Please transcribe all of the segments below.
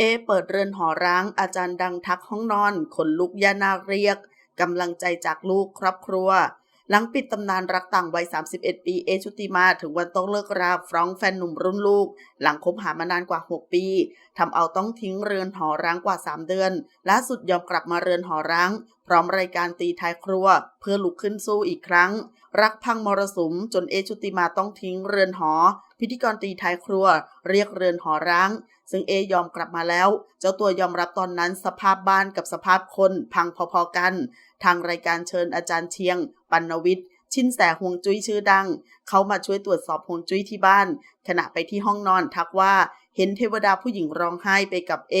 เอ เปิดเรือนหอร้าง อาจารย์ดังทักห้องนอน ขนลุกย่านาเรียก กำลังใจจากลูกครอบครัว หลังปิดตำนานรักต่างวัย 31 ปี เอชุติมาถึงวันต้องเลิกราฟรองแฟนหนุ่มรุ่นลูก หลังคบหามานานกว่า 6 ปีทำเอาต้องทิ้งเรือนหอร้างกว่า 3 เดือนล่าสุดยอมกลับมาเรือนหอร้าง พร้อมรายการตีท้ายครัว เพื่อลุกขึ้นสู้อีกครั้ง รักพังมรสุมจนเอชุติมาต้องทิ้งเรือนหอ พิธีกรตีท้ายครัว เรียกเรือนหอร้าง ซึ่งเอยอมกลับมาแล้ว เจ้าตัวยอมรับตอนนั้นสภาพบ้านกับสภาพคนพังพอๆกัน ทางรายการเชิญอาจารย์เชียง ปัณวิทย์ชินแสห่วงจุ้ยชื่อดัง เขามาช่วยตรวจสอบห่วงจุ้ยที่บ้าน ขณะไปที่ห้องนอนทักว่า เห็นเทวดาผู้หญิงร้องไห้ไปกับเอ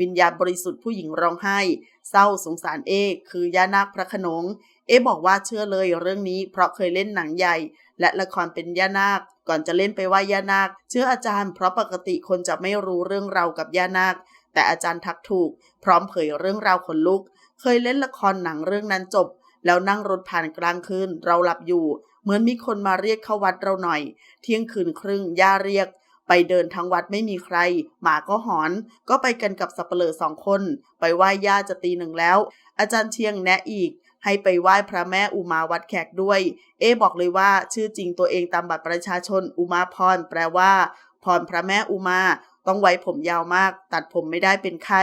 วิญญาณบริสุทธิ์ผู้หญิงร้องไห้ เศร้าสงสารเอ คือย่านาคพระขนง เอบอกว่าเชื่อเลยเรื่องนี้เพราะเคยเล่นหนังใหญ่ และละครเป็นย่านาค ก่อนจะเล่นไปไว่าย่านาค เชื่ออาจารย์เพราะปกติคนจะไม่รู้เรื่องราวกับย่านาค แต่อาจารย์ทักถูก พร้อมเผยเรื่องราวขนลุก เคยเล่นละครหนังเรื่องนั้นจบ แล้วนั่งรถผ่านกลางคืนเราหลับอยู่ เหมือนมีคนมาเรียกเข้าวัดเราหน่อย เที่ยงคืนครึ่งย่าเรียก ไปเดินทั้งวัดไม่มีใคร หมาก็หอน ก็ไปกันกับสับเปลือสองคน ไปไหว้ย่าจะตีหนึ่งแล้ว อาจารย์เชียงแนะอีก ให้ไปไหว้พระแม่อุมาวัดแขกด้วย เอบอกเลยว่าชื่อจริงตัวเองตามบัตรประชาชนอุมาพร แปลว่า พรพระแม่อุมาต้องไว้ผมยาวมาก ตัดผมไม่ได้เป็นไข้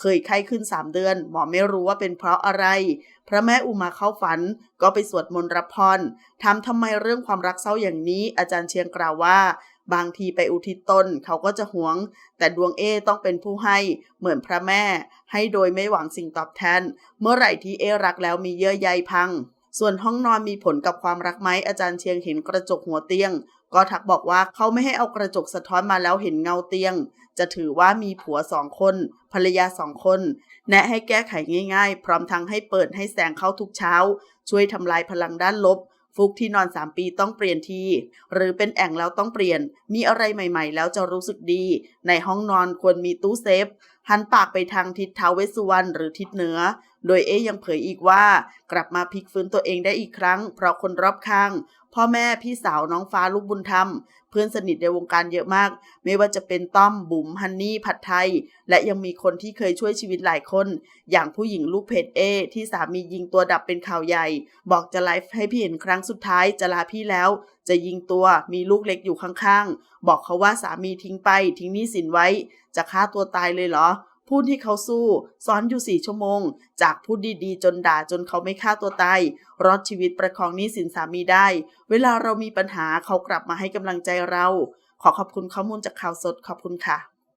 เคยไข้ขึ้นสามเดือน หมอไม่รู้ว่าเป็นเพราะอะไร พระแม่อุมาเข้าฝัน ก็ไปสวดมนต์รับพรถามทำไมเรื่องความรักเศร้าอย่างนี้ อาจารย์เชียงกล่าวว่า บางทีไปอุทิศตนเขาก็จะหวง แต่ดวงเอต้องเป็นผู้ให้เหมือนพระแม่ ให้โดยไม่หวังสิ่งตอบแทน เมื่อไหร่ที่เอรักแล้วมีเยื่อใยพัง ส่วนห้องนอนมีผลกับความรักไหมอาจารย์เชียงเห็นกระจกหัวเตียง ก็ทักบอกว่าเขาไม่ให้เอากระจกสะท้อนมาแล้วเห็นเงาเตียง จะถือว่ามีผัวสองคน ภรรยาสองคน แนะให้แก้ไขง่าย ๆ พร้อมทั้งให้เปิดให้แสงเข้าทุกเช้า ช่วยทำลายพลังด้านลบ ฟุกที่นอน 3 ปีต้องเปลี่ยนที หรือเป็นแอ่งแล้วต้องเปลี่ยน มีอะไรใหม่ ๆ แล้วจะรู้สึกดี ในห้องนอนควรมีตู้เซฟ หันปากไปทางทิศท้าวเวสสุวรรณหรือทิศเหนือ โดยเอ๊ยังเผยอีกว่า กลับมาพลิกฟื้นตัวเองได้อีกครั้ง เพราะคนรอบข้าง พ่อแม่พี่สาวน้องฟ้าลูกบุญธรรม เพื่อนสนิทในวงการเยอะมาก ไม่ว่าจะเป็นต้อมบุ๋มฮันนี่ผัดไทย และยังมีคนที่เคยช่วยชีวิตหลายคน อย่างผู้หญิงลูกเพจเอที่สามียิงตัวดับเป็นข่าวใหญ่ บอกจะไลฟ์ให้พี่เห็นครั้งสุดท้ายจะลาพี่แล้ว จะยิงตัวมีลูกเล็กอยู่ข้างๆ บอกเขาว่าสามีทิ้งไปทิ้งหนี้สินไว้ จะฆ่าตัวตายเลยเหรอ พูดที่เขาสู้ซ้อนอยู่สี่ชั่วโมง จากพูดดีๆ จนด่าจนเขาไม่ฆ่าตัวตายรอดชีวิตประคองหนี้สินสามีได้ เวลาเรามีปัญหาเขากลับมาให้กำลังใจเรา ขอขอบคุณข้อมูลจากข่าวสดขอบคุณค่ะ